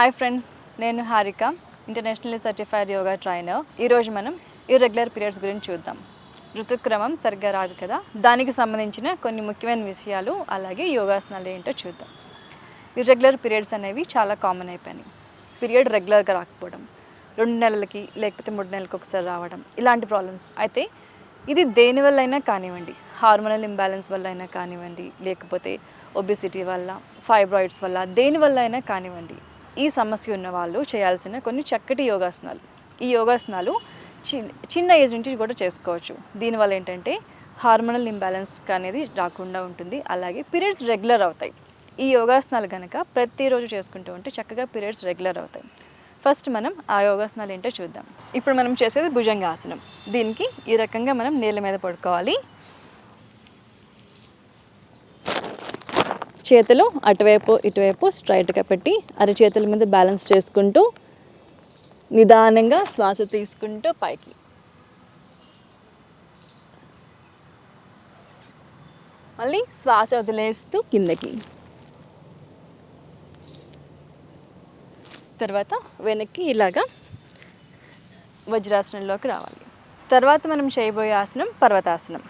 Hi friends నేను Harika internationally certified yoga trainer. ఈరోజు మనం ఇర్రెగ్యులర్ పీరియడ్స్ గురించి చూద్దాం. ఋతుక్రమం సరిగ్గా రాదు కదా? దానికి సంబంధించిన కొన్ని ముఖ్యమైన విషయాలు అలాగే యోగాసనాలు ఏంటో చూద్దాం. ఇర్రెగ్యులర్ పీరియడ్స్ అనేవి చాలా కామన్ అయిపోయినాయి. పీరియడ్ రెగ్యులర్గా రాకపోవడం రెండు నెలలకి లేకపోతే మూడు నెలలకి ఒకసారి రావడం ఇలాంటి ప్రాబ్లమ్స్ అయితే ఇది దేని వల్ల అయినా కానివ్వండి. హార్మోనల్ ఇంబ్యాలెన్స్ వల్ల అయినా కానివ్వండి లేకపోతే ఒబిసిటీ వల్ల ఫైబ్రాయిడ్స్ వల్ల దేని వల్ల అయినా కానివ్వండి. ఈ సమస్య ఉన్న వాళ్ళు చేయాల్సిన కొన్ని చక్కటి యోగాసనాలు. ఈ యోగాసనాలు చిన్న చిన్న ఏజ్ నుంచి కూడా చేసుకోవచ్చు. దీనివల్ల ఏంటంటే హార్మోనల్ ఇంబ్యాలెన్స్ అనేది రాకుండా ఉంటుంది. అలాగే పీరియడ్స్ రెగ్యులర్ అవుతాయి. ఈ యోగాసనాలు కనుక ప్రతిరోజు చేసుకుంటూ ఉంటే చక్కగా పీరియడ్స్ రెగ్యులర్ అవుతాయి. ఫస్ట్ మనం ఆ యోగాసనాలు ఏంటో చూద్దాం. ఇప్పుడు మనం చేసేది భుజంగాసనం. దీనికి ఈ రకంగా మనం నేల మీద పడుకోవాలి. చేతులు అటువైపు ఇటువైపు స్ట్రైట్గా పెట్టి అరి చేతుల మీద బ్యాలెన్స్ చేసుకుంటూ నిదానంగా శ్వాస తీసుకుంటూ పైకి. మళ్ళీ శ్వాస వదిలేస్తూ కిందకి. తర్వాత వెనక్కి ఇలాగా వజ్రాసనంలోకి రావాలి. తర్వాత మనం చేయబోయే ఆసనం పర్వతాసనం.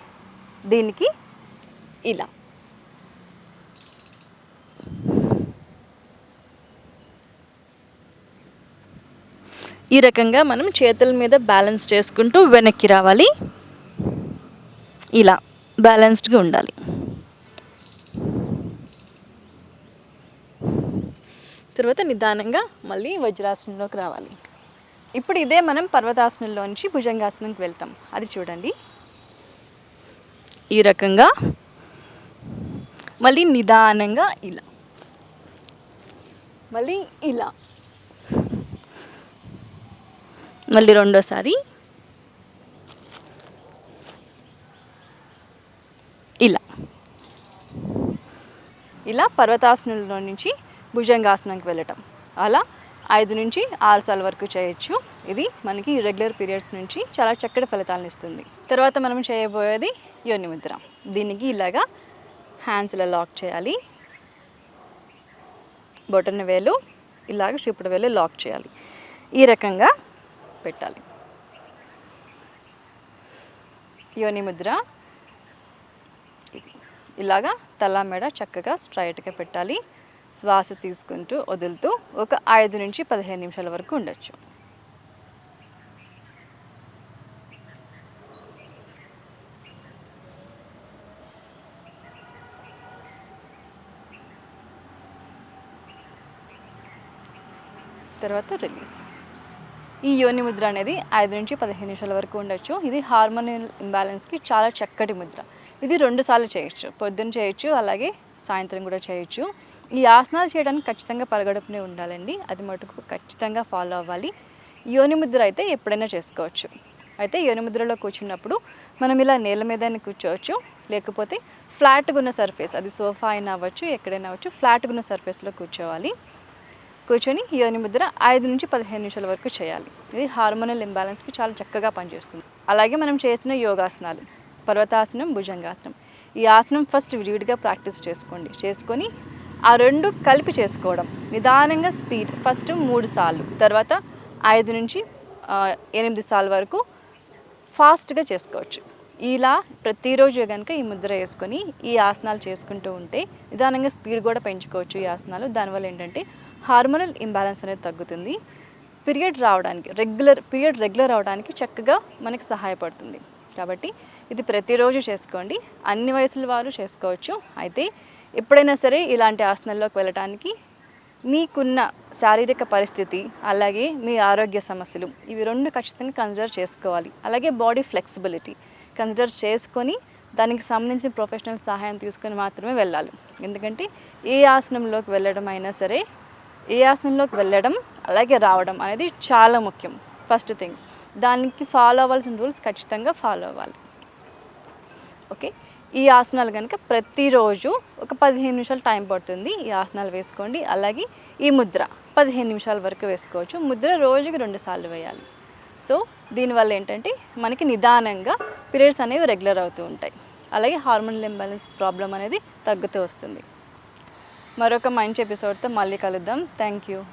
దీనికి ఇలా. ఈ రకంగా మనం చేతుల మీద బ్యాలెన్స్ చేసుకుంటూ వెనక్కి రావాలి. ఇలా బ్యాలెన్స్డ్గా ఉండాలి. తర్వాత నిదానంగా మళ్ళీ వజ్రాసనంలోకి రావాలి. ఇప్పుడు ఇదే మనం పర్వతాసనంలోంచి భుజంగాసనంకి వెళ్తాం. అది చూడండి. ఈ రకంగా మళ్ళీ నిదానంగా ఇలా. మళ్ళీ ఇలా. మళ్ళీ రెండోసారి. ఇలా. ఇలా పర్వతాసనంలో నుంచి భుజంగాసనంకి వెళ్ళటం. అలా ఐదు నుంచి ఆరు సార్లు వరకు చేయొచ్చు. ఇది మనకి రెగ్యులర్ పీరియడ్స్ నుంచి చాలా చక్కటి ఫలితాలను ఇస్తుంది. తర్వాత మనం చేయబోయేది యోని ముద్ర. దీనికి ఇలాగా హ్యాండ్స్ ఇలా లాక్ చేయాలి. బొటన వేలు ఇలాగ చూపుడు వేలు లాక్ చేయాలి. ఈ రకంగా పెట్టాలి. యోని ముద్ర. ఇలాగా తల మెడ చక్కగా స్ట్రైట్గా పెట్టాలి. శ్వాస తీసుకుంటూ వదులుతూ ఒక ఐదు నుంచి పదిహేను నిమిషాల వరకు ఉండొచ్చు. తర్వాత రిలీజ్. ఈ యోని ముద్ర అనేది ఐదు నుంచి పదిహేను నిమిషాల వరకు ఉండొచ్చు. ఇది హార్మోనియల్ ఇంబ్యాలెన్స్కి చాలా చక్కటి ముద్ర. ఇది రెండు సార్లు చేయొచ్చు. పొద్దున్న చేయొచ్చు అలాగే సాయంత్రం కూడా చేయొచ్చు. ఈ ఆసనాలు చేయడానికి ఖచ్చితంగా పరగడుపునే ఉండాలండి. అది మటుకు ఖచ్చితంగా ఫాలో అవ్వాలి. యోని ముద్ర అయితే ఎప్పుడైనా చేసుకోవచ్చు. అయితే యోని ముద్రలో కూర్చున్నప్పుడు మనం ఇలా నేల మీదనే కూర్చోవచ్చు. లేకపోతే ఫ్లాట్గా ఉన్న సర్ఫేస్ అది సోఫా అయినా అవ్వచ్చు ఎక్కడైనా అవ్వచ్చు ఫ్లాట్గా ఉన్న సర్ఫేస్లో కూర్చోవాలి. కూర్చొని యోని ముద్ర ఐదు నుంచి పదిహేను నిమిషాల వరకు చేయాలి. ఇది హార్మోనల్ ఇంబ్యాలెన్స్కి చాలా చక్కగా పనిచేస్తుంది. అలాగే మనం చేసిన యోగాసనాలు పర్వతాసనం భుజంగాసనం. ఈ ఆసనం ఫస్ట్ విడివిడిగా ప్రాక్టీస్ చేసుకోండి. చేసుకొని ఆ రెండు కలిపి చేసుకోవడం. నిదానంగా స్పీడ్ ఫస్ట్ మూడు సార్లు తర్వాత ఐదు నుంచి ఎనిమిది సార్లు వరకు ఫాస్ట్గా చేసుకోవచ్చు. ఇలా ప్రతిరోజు కనుక ఈ ముద్ర వేసుకొని ఈ ఆసనాలు చేసుకుంటూ ఉంటే నిదానంగా స్పీడ్ కూడా పెంచుకోవచ్చు ఈ ఆసనాలు. దానివల్ల ఏంటంటే హార్మోనల్ ఇంబ్యాలెన్స్ అనేది తగ్గుతుంది. పీరియడ్ రావడానికి రెగ్యులర్ పీరియడ్ రెగ్యులర్ అవడానికి చక్కగా మనకి సహాయపడుతుంది. కాబట్టి ఇది ప్రతిరోజు చేసుకోండి. అన్ని వయసుల వారు చేసుకోవచ్చు. అయితే ఎప్పుడైనా సరే ఇలాంటి ఆసనాల్లోకి వెళ్ళటానికి మీకున్న శారీరక పరిస్థితి అలాగే మీ ఆరోగ్య సమస్యలు ఇవి రెండు ఖచ్చితంగా కన్సిడర్ చేసుకోవాలి. అలాగే బాడీ ఫ్లెక్సిబిలిటీ కన్సిడర్ చేసుకొని దానికి సంబంధించిన ప్రొఫెషనల్ సహాయం తీసుకొని మాత్రమే వెళ్ళాలి. ఎందుకంటే ఏ ఆసనంలోకి వెళ్ళడం అయినా సరే ఏ ఆసనంలోకి వెళ్ళడం అలాగే రావడం అనేది చాలా ముఖ్యం. ఫస్ట్ థింగ్ దానికి ఫాలో అవ్వాల్సిన రూల్స్ ఖచ్చితంగా ఫాలో అవ్వాలి. ఓకే ఈ ఆసనాలు కనుక ప్రతిరోజు ఒక పదిహేను నిమిషాలు టైం పడుతుంది ఈ ఆసనాలు వేసుకోండి. అలాగే ఈ ముద్ర పదిహేను నిమిషాల వరకు వేసుకోవచ్చు. ముద్ర రోజుకి రెండు సార్లు వేయాలి. సో దీనివల్ల ఏంటంటే మనకి నిదానంగా పీరియడ్స్ అనేవి రెగ్యులర్ అవుతూ ఉంటాయి. అలాగే హార్మోనల్ ఇంబ్యాలెన్స్ ప్రాబ్లం అనేది తగ్గుతూ వస్తుంది. మరొక మంచి ఎపిసోడ్తో మళ్ళీ కలుద్దాం. Thank you.